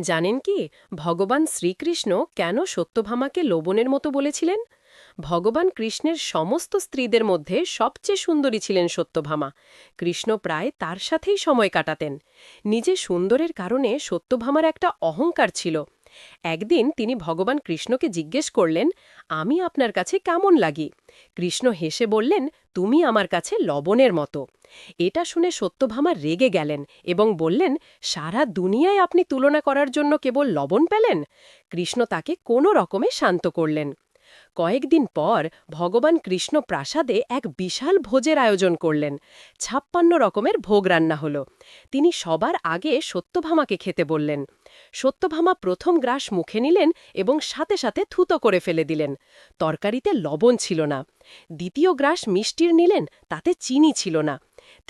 জানেন কি, ভগবান শ্রীকৃষ্ণ কেন সত্যভামাকে লোবনের মতো বলেছিলেন? ভগবান কৃষ্ণের সমস্ত স্ত্রীদের মধ্যে সবচেয়ে সুন্দরী ছিলেন সত্যভামা। কৃষ্ণ প্রায় তার সাথেই সময় কাটাতেন। নিজে সুন্দরের কারণে সত্যভামার একটা অহংকার ছিল। একদিন তিনি ভগবান কৃষ্ণকে জিজ্ঞেস করলেন, আমি আপনার কাছে কেমন লাগি? কৃষ্ণ হেসে বললেন, তুমি আমার কাছে লবণের মতো। এটা শুনে সত্যভামা রেগে গেলেন এবং বললেন, সারা দুনিয়ায় আপনি তুলনা করার জন্য কেবল লবণ পেলেন? কৃষ্ণ তাকে কোনো রকমে শান্ত করলেন। কয়েকদিন পর ভগবান কৃষ্ণ প্রাসাদে এক বিশাল ভোজের আয়োজন করলেন। ছাপ্পান্ন রকমের ভোগ রান্না হল। তিনি সবার আগে সত্যভামাকে খেতে বললেন। সত্যভামা প্রথম গ্রাস মুখে নিলেন এবং সাথে সাথে থুতো করে ফেলে দিলেন। তরকারিতে লবণ ছিল না। দ্বিতীয় গ্রাস মিষ্টির নিলেন, তাতে চিনি ছিল না।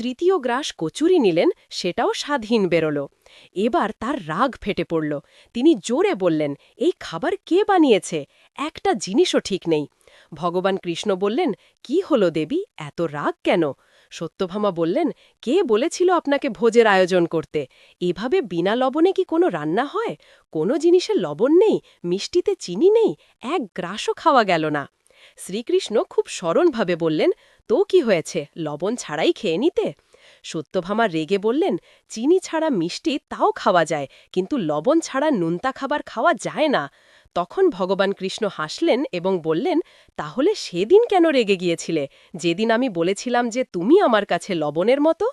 তৃতীয় গ্রাস কচুরি নিলেন, সেটাও স্বাধীন বেরোল। এবার তার রাগ ফেটে পড়ল। তিনি জোরে বললেন, এই খাবার কে বানিয়েছে? একটা জিনিসও ঠিক নেই। ভগবান কৃষ্ণ বললেন, কি হলো দেবী? এত রাগ কেন? সত্যভামা বললেন, কে বলেছিল আপনাকে ভোজের আয়োজন করতে? এভাবে বিনা লবণে কি কোনো রান্না হয়? কোনো জিনিসে লবণ নেই, মিষ্টিতে চিনি নেই, এক গ্রাসও খাওয়া গেল না। শ্রীকৃষ্ণ খুব স্মরণভাবে বললেন, তো কি হয়েছে? লবণ ছাড়াই খেয়ে নিতে? সত্যভামা রেগে বললেন, চিনি ছাড়া মিষ্টি তাও খাওয়া যায়, কিন্তু লবণ ছাড়া নুনতা খাবার খাওয়া যায় না। তখন ভগবান কৃষ্ণ হাসলেন এবং বললেন, তাহলে সেদিন কেন রেগে গিয়েছিলে? যেদিন আমি বলেছিলাম যে তুমি আমার কাছে লবণের মতো?